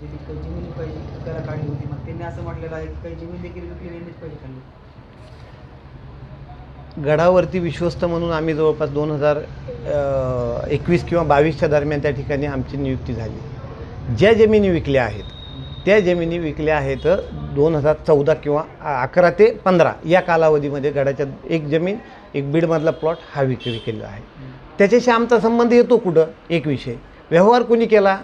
त्याची काही जमीन पाहिजे विकायला काढली होती मग त्यांनी असं म्हटलेलं आहे की काही जमीन देखील विकली यांनीच पैसे खाल्ले. गडावरती विश्वस्त म्हणून आम्ही जवळपास दोन हजार एकवीस किंवा बावीसच्या दरम्यान त्या ठिकाणी आमची नियुक्ती झाली. ज्या जमिनी विकल्या आहेत त्या जमिनी विकल्या आहेत दोन हजार चौदा किंवा अकरा ते पंधरा या कालावधीमध्ये गडाच्या एक जमीन एक बीडमधला प्लॉट हा विक विकेलेला आहे. त्याच्याशी आमचा संबंध येतो कुठं? एक विषय. व्यवहार कोणी केला?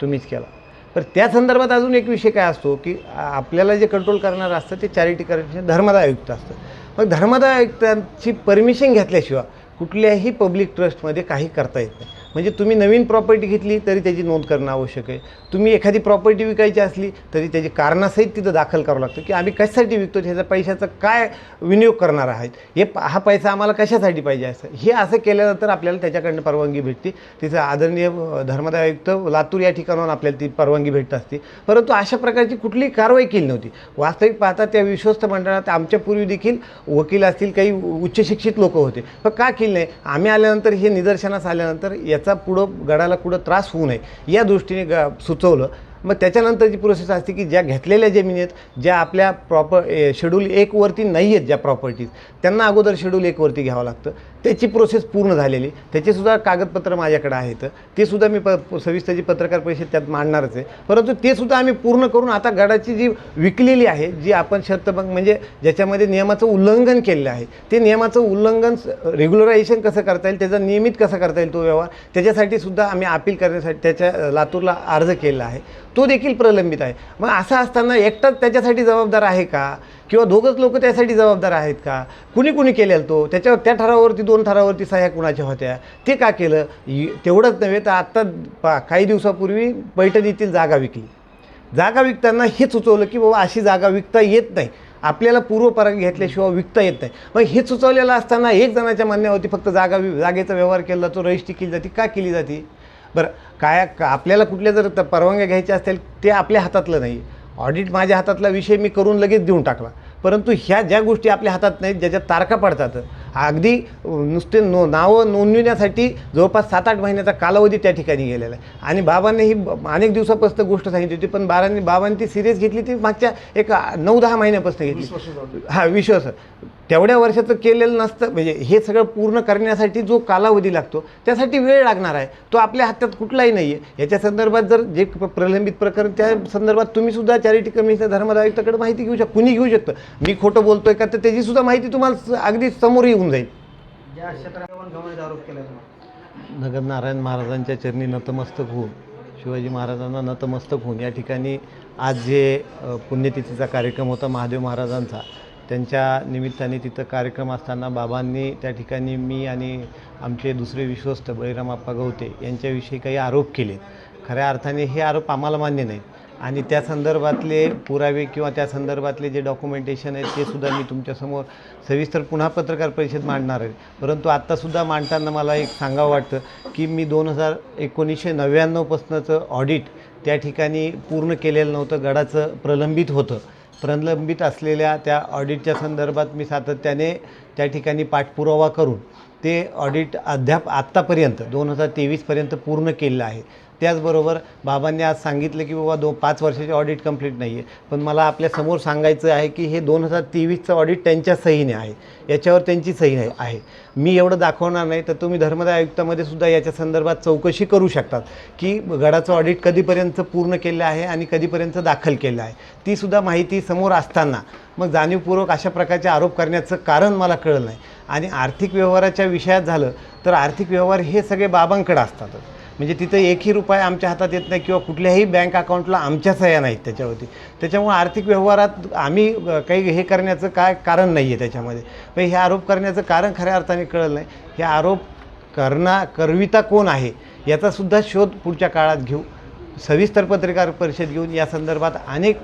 तुम्हीच केला. पण त्या संदर्भात अजून एक विषय काय असतो की आपल्याला जे कंट्रोल करणारं असतं ते चॅरिटी करण्याचे धर्मदाय आयुक्त असतं. मग धर्मदाय आयुक्तांची परमिशन घेतल्याशिवाय कुठल्याही पब्लिक ट्रस्टमध्ये काही करता येत नाही. म्हणजे तुम्ही नवीन प्रॉपर्टी घेतली तरी त्याची नोंद करणं आवश्यक आहे. तुम्ही एखादी प्रॉपर्टी विकायची असली तरी त्याची कारणासहित तिथं दाखल करावं लागतं. की आम्ही कशासाठी विकतो ह्याचा पैशाचा काय विनियोग करणार आहेत? हे प- हा पैसा आम्हाला कशासाठी पाहिजे असं? हे असं केल्यानंतर आपल्याला त्याच्याकडनं परवानगी भेटते. तिथं आदरणीय धर्मदाय आयुक्त लातूर या ठिकाणाहून आपल्याला ती परवानगी भेटत असते. परंतु अशा प्रकारची कुठलीही कारवाई केली नव्हती. वास्तविक पाहता त्या विश्वस्त मंडळात आमच्या पूर्वी देखील वकील असतील काही उच्च शिक्षित लोक होते. पण का केली नाही? आम्ही आल्यानंतर हे निदर्शनास आल्यानंतर याचा पुढं गडाला कुठं त्रास होऊ नये. या दृष्टीने ग सुचवलं. मग त्याच्यानंतरची प्रोसेस असते की ज्या घेतलेल्या जमिनी आहेत ज्या आपल्या प्रॉपर शेड्यूल एकवरती नाही आहेत ज्या प्रॉपर्टीज त्यांना अगोदर शेड्यूल एकवरती घ्यावं लागतं. त्याची प्रोसेस पूर्ण झालेली. त्याचेसुद्धा कागदपत्र माझ्याकडे आहेत. ते सुद्धा मी प सविस्तरची पत्रकार परिषद त्यात मांडणारच आहे. परंतु ते सुद्धा आम्ही पूर्ण करून आता गडाची जी विकलेली आहे जी आपण शर्त म्हणजे ज्याच्यामध्ये नियमाचं उल्लंघन केलेलं आहे ते नियमाचं उल्लंघन रेग्युलरायझेशन कसं करता येईल त्याचा नियमित कसा करता येईल तो व्यवहार त्याच्यासाठी सुद्धा आम्ही अपील करण्यासाठी त्याच्या लातूरला अर्ज केलेला आहे. तो देखील प्रलंबित आहे. मग असं असताना एकटाच त्याच्यासाठी जबाबदार आहे का? किंवा दोघंच लोक त्यासाठी जबाबदार आहेत का? कुणी कुणी केलेलं तो? त्याच्यावर त्या ठरावावरती दोन ठरावावरती सह्या कुणाच्या होत्या? ते का केलं? तेवढंच नव्हे तर आत्ता पा काही दिवसापूर्वी पैठणीतील जागा विकली. जागा विकताना हे सुचवलं की बाबा अशी जागा विकता येत नाही. आपल्याला पूर्वपरागी घेतल्याशिवाय विकता येत नाही. मग हे सुचवलेलं असताना एक जणाच्या मान्यावरती फक्त जागा वि- जागेचा व्यवहार केला जातो रजिस्ट्री केली जाते का केली जाते? बरं काय का आपल्याला कुठल्या जर परवानग्या घ्यायच्या असतील ते आपल्या हातातलं नाही. ऑडिट माझ्या हातातला विषय मी करून लगेच देऊन टाकला. परंतु ह्या ज्या गोष्टी आपल्या हातात नाहीत ज्याच्या तारखा पडतात अगदी नुसते नो नावं नोंदविण्यासाठी जवळपास सात आठ महिन्याचा कालावधी त्या ठिकाणी गेलेला आहे. आणि बाबांनी ही अनेक दिवसापासून गोष्ट सांगितली होती पण बारांनी बाबांनी ती सिरियस घेतली ती मागच्या एक नऊ दहा महिन्यापासून घेतली. हा विश्वास तेवढ्या वर्षाचं केलेलं नसतं म्हणजे हे सगळं पूर्ण करण्यासाठी जो कालावधी लागतो त्यासाठी वेळ लागणार आहे. तो आपल्या हातात कुठलाही नाही आहे याच्या संदर्भात जर जे प्रलंबित प्रकरण त्या संदर्भात तुम्ही सुद्धा चॅरिटी कमिशन धर्मदायुक्ताकडे माहिती घेऊ शकता कुणी घेऊ शकतं? मी खोटं बोलतोय का? तर त्याची सुद्धा माहिती तुम्हाला अगदी समोर येऊन जाईल. ज्या क्षेत्रावर गमनाचा आरोप केला तुम्हाला नगद नारायण महाराजांच्या चरणी नतमस्तक होऊन शिवाजी महाराजांना नतमस्तक होऊन या ठिकाणी आज जे पुण्यतिथीचा कार्यक्रम होता महादेव महाराजांचा त्यांच्या निमित्ताने तिथं कार्यक्रम असताना बाबांनी त्या ठिकाणी मी आणि आमचे दुसरे विश्वस्त बळीराम आप्पा गवते यांच्याविषयी काही आरोप केले खऱ्या अर्थाने हे आरोप आम्हाला मान्य नाहीत. आणि त्या संदर्भातले पुरावे किंवा त्या संदर्भातले जे डॉक्युमेंटेशन आहेत ते सुद्धा मी तुमच्यासमोर सविस्तर पुन्हा पत्रकार परिषद मांडणार आहे. परंतु आत्तासुद्धा मांडताना मला एक सांगावं वाटतं की मी दोन हजार एकोणीसशे नव्याण्णवपासूनचं ऑडिट त्या ठिकाणी पूर्ण केलेलं नव्हतं गडाचं प्रलंबित होतं. प्रलंबित असलेल्या त्या ऑडिटच्या संदर्भात मी सातत्याने त्या ठिकाणी पाठपुरावा करून ते ऑडिट अद्याप आत्तापर्यंत दोन हजार तेवीसपर्यंत पूर्ण केलेलं आहे. त्याचबरोबर बाबांनी आज सांगितलं की बाबा दो पाच वर्षाचे ऑडिट कंप्लीट नाही आहे पण मला आपल्यासमोर सांगायचं आहे की हे दोन हजार तेवीसचं ऑडिट त्यांच्या सहीने आहे. याच्यावर त्यांची सही आहे. आहे. मी एवढं दाखवणार नाही तर तुम्ही धर्मदाय आयुक्तामध्ये सुद्धा याच्या संदर्भात चौकशी करू शकतात की गडाचं ऑडिट कधीपर्यंत पूर्ण केलं आहे आणि कधीपर्यंत दाखल केलं आहे. ती सुद्धा माहिती समोर असताना मग जाणीवपूर्वक अशा प्रकारचे आरोप करण्याचं कारण मला कळलं नाही. आणि आर्थिक व्यवहाराच्या विषयात झालं तर आर्थिक व्यवहार हे सगळे बाबांकडे असतात म्हणजे तिथं एकही रुपया आमच्या हातात येत नाही किंवा कुठल्याही बँक अकाउंटला आमच्या सह्या नाहीत त्याच्यावरती. त्याच्यामुळे आर्थिक व्यवहारात आम्ही काही हे करण्याचं काय कारण नाही आहे त्याच्यामध्ये. पण हे आरोप करण्याचं कारण खऱ्या अर्थाने कळलं नाही. हे आरोप करणा करविता कोण आहे? याचासुद्धा शोध पुढच्या काळात घेऊ. सविस्तर पत्रकार परिषद घेऊन या संदर्भात अनेक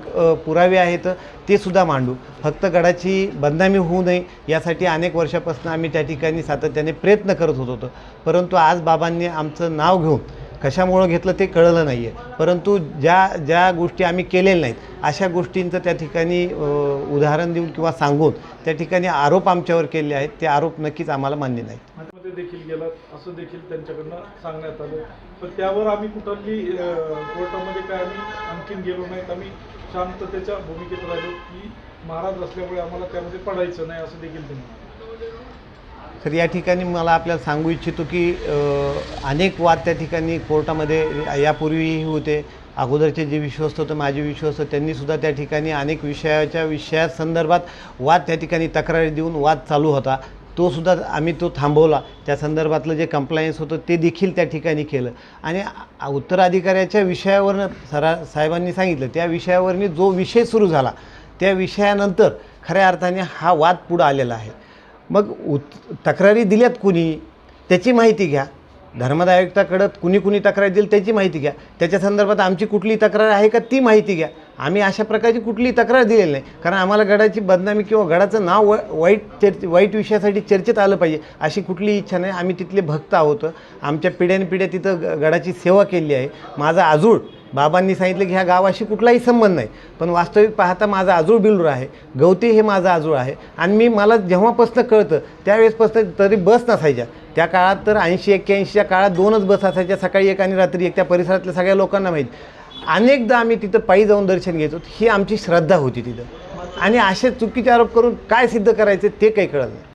पुरावे आहेत ते सुद्धा मांडू. फक्त गडाची बदनामी होऊ नये यासाठी अनेक वर्षापासून आम्ही त्या ठिकाणी सातत्याने प्रयत्न करत होत होतो. परंतु आज बाबांनी आमचं नाव घेऊन कशामुळं घेतलं ते कळलं नाही आहे परंतु ज्या ज्या गोष्टी आम्ही केलेल्या नाहीत अशा गोष्टींचं त्या ठिकाणी उदाहरण देऊन किंवा सांगून त्या ठिकाणी आरोप आमच्यावर केले आहेत ते आरोप नक्कीच आम्हाला मान्य नाहीत. देखील गेला असं देखील त्यांच्याकडनं सांगण्यात आलं. पण त्यावर आम्ही कुठली कोर्टामध्ये काय आम्ही आणखीन गेलो नाहीत. आम्ही शांततेच्या भूमिकेत राहिलो की महाराज असल्यामुळे आम्हाला त्यामध्ये पडायचं नाही असं देखील त्यांनी तर या ठिकाणी मला आपल्याला सांगू इच्छितो की अनेक वाद त्या ठिकाणी कोर्टामध्ये यापूर्वीही होते. अगोदरचे जे विश्वस्त होते माझे विश्वस्त त्यांनीसुद्धा त्या ठिकाणी अनेक विषयाच्या विषयासंदर्भात वाद त्या ठिकाणी तक्रारी देऊन वाद चालू होता. तो सुद्धा आम्ही तो थांबवला. त्या संदर्भातलं जे कंप्लायन्स होतं ते देखील त्या ठिकाणी केलं. आणि उत्तराधिकाऱ्याच्या विषयावरनं सरा साहेबांनी सांगितलं त्या विषयावरनी जो विषय सुरू झाला त्या विषयानंतर खऱ्या अर्थाने हा वाद पुढं आलेला आहे. मग उत तक्रारी दिल्यात कुणी? त्याची माहिती घ्या. धर्मदाय आयुक्ताकडं कुणी कुणी तक्रार दिली त्याची माहिती घ्या. त्याच्या संदर्भात आमची कुठली तक्रार आहे का ती माहिती घ्या. आम्ही अशा प्रकारची कुठली तक्रार दिलेली नाही. कारण आम्हाला गडाची बदनामी किंवा गडाचं नाव व वाईट चर्च वाईट विषयासाठी चर्चेत आलं पाहिजे अशी कुठली इच्छा नाही. आम्ही तिथले भक्त आहोत. आमच्या पिढ्यानपिढ्या तिथं ग- गडाची सेवा केली आहे. माझा आजूळ बाबांनी सांगितलं की ह्या गावाशी कुठलाही संबंध नाही. पण वास्तविक पाहता माझा आजूळ बिलूर आहे. गवती हे माझं आजूळ आहे. आणि मी मला जेव्हापासनं कळतं त्यावेळेसपासून तरी बस नसायच्या. त्या काळात तर ऐंशी एक्क्याऐंशीच्या काळात दोनच बस असायच्या सकाळी एक आणि रात्री एक. त्या परिसरातल्या सगळ्या लोकांना माहीत. अनेकदा आम्ही तिथं पायी जाऊन दर्शन घेतो ही आमची श्रद्धा होती तिथं. आणि असे चुकीचे आरोप करून काय सिद्ध करायचे ते काही कळत नाही.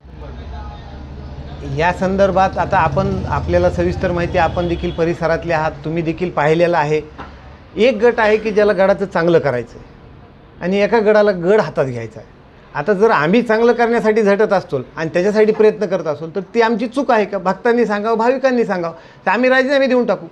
या संदर्भात आता आपण आपल्याला सविस्तर माहिती आहे, आपण देखील परिसरातले आहात तुम्ही देखील पाहिलेलं आहे. एक गट आहे की ज्याला गडाचं चांगलं करायचं आहे आणि एका गडाला गड हातात घ्यायचा आहे. आता जर आम्ही चांगलं करण्यासाठी झटत असतो आणि त्याच्यासाठी प्रयत्न करत असतो तर ती आमची चूक आहे का? भक्तांनी सांगावं भाविकांनी सांगावं? तर आम्ही राजीनामे देऊन टाकू.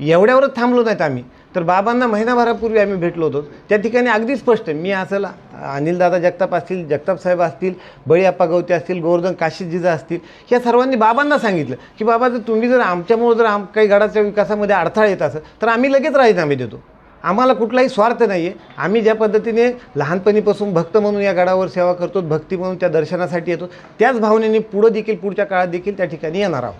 एवढ्यावरच थांबलो नाहीत आम्ही. तर बाबांना महिनाभरापूर्वी आम्ही भेटलो होतो. त्या ठिकाणी अगदी स्पष्ट मी असेल अनिलदादा जगताप असतील जगताप साहेब असतील बळीअप्पा गवते असतील गोवर्धन काशीजीजा असतील या सर्वांनी बाबांना सांगितलं की बाबा जर तुम्ही जर आमच्यामुळं जर आम काही गडाच्या विकासामध्ये अडथळा येत असेल तर आम्ही लगेच राजीनामे देतो. आम्हाला कुठलाही स्वार्थ नाही आहे आम्ही ज्या पद्धतीने लहानपणीपासून भक्त म्हणून या गडावर सेवा करतो भक्ती म्हणून त्या दर्शनासाठी येतो त्याच भावनेने पुढं देखील पुढच्या काळात देखील त्या ठिकाणी येणार आहोत.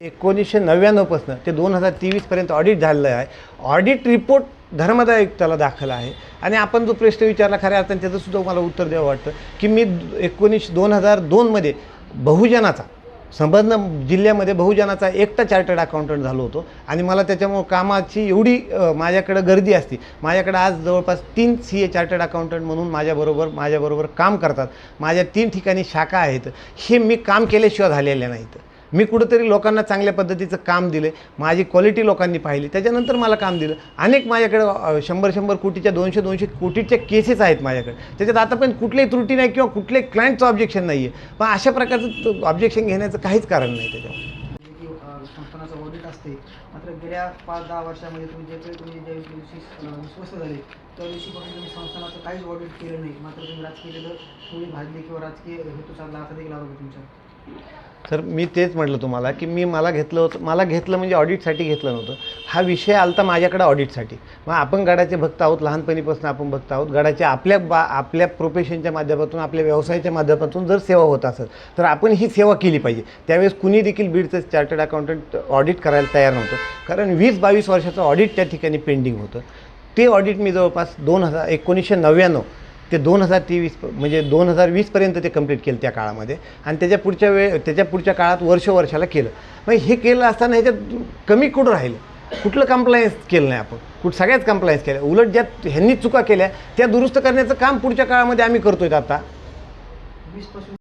एकोणीसशे नव्याण्णवपासून ते दोन हजार तेवीसपर्यंत ऑडिट झालेलं आहे. ऑडिट रिपोर्ट धर्मदाय आयुक्ताला दाखल आहे. आणि आपण जो प्रश्न विचारला खऱ्या अर्थाने त्याचंसुद्धा मला उत्तर द्यावं वाटतं की मी एकोणीस दोन हजार दोनमध्ये बहुजनाचा संबंध जिल्ह्यामध्ये बहुजनाचा एकटा चार्टर्ड अकाउंटंट झालो होतो. आणि मला त्याच्यामुळं कामाची एवढी माझ्याकडं गर्दी असते. माझ्याकडं आज जवळपास तीन सी ए चार्टर्ड अकाउंटंट म्हणून माझ्याबरोबर माझ्याबरोबर काम करतात. माझ्या तीन ठिकाणी शाखा आहेत. हे मी काम केल्याशिवाय झालेल्या नाहीत. मी कुठंतरी लोकांना चांगल्या पद्धतीचं काम दिलं माझी क्वालिटी लोकांनी पाहिली त्याच्यानंतर मला काम दिलं. अनेक माझ्याकडे शंभर शंभर कोटीच्या दोनशे दोनशे कोटीच्या केसेस आहेत माझ्याकडे. त्याच्यात आतापर्यंत कुठलीही त्रुटी नाही किंवा कुठल्याही क्लायंटचं ऑब्जेक्शन नाही आहे पण अशा प्रकारचं ऑब्जेक्शन घेण्याचं काहीच कारण नाही त्याच्यावर. संस्थानाचं ऑडिट असते. मात्र गेल्या पाच दहा वर्षामध्ये तुम्ही जे काही तुम्ही ज्या दिवशी विश्वस्त झाले त्या दिवशीपासून तुम्ही संस्थानाचं काहीच ऑडिट केलं नाही. मात्र तुम्ही राजकीय तिथं थोडी भाजली किंवा राजकीय हेतू साधला असा देखील आरोप आहे तुमच्या तर मी तेच म्हटलं तुम्हाला की मी मला घेतलं होतं मला घेतलं म्हणजे ऑडिटसाठी घेतलं नव्हतं. हा विषय आलता माझ्याकडे ऑडिटसाठी मग आपण गडाचे भक्त आहोत लहानपणीपासून आपण भक्त आहोत गडाच्या आपल्या बा आपल्या प्रोफेशनच्या माध्यमातून आपल्या व्यवसायाच्या माध्यमातून जर सेवा होत असेल तर आपण ही सेवा केली पाहिजे. त्यावेळेस कुणी देखील बीडचं चार्टर्ड अकाउंटंट ऑडिट करायला तयार नव्हतं. कारण वीस बावीस वर्षाचं ऑडिट त्या ठिकाणी पेंडिंग होतं. ते ऑडिट मी जवळपास दोन हजार एकोणीसशे नव्याण्णव ते दोन हजार तेवीस म्हणजे दोन हजार वीसपर्यंत ते कंप्लीट केलं त्या काळामध्ये. आणि त्याच्या पुढच्या वेळ त्याच्या पुढच्या काळात वर्ष वर्षाला केलं. मग हे केलं असताना ह्याच्यात कमी कुठं राहिलं? कुठलं कम्प्लायन्स केलं नाही आपण? कुठ सगळ्याच कम्प्लायन्स केल्या. उलट ज्या ह्यांनी चुका केल्या त्या दुरुस्त करण्याचं काम पुढच्या काळामध्ये आम्ही करतो आहे आता वीसपासून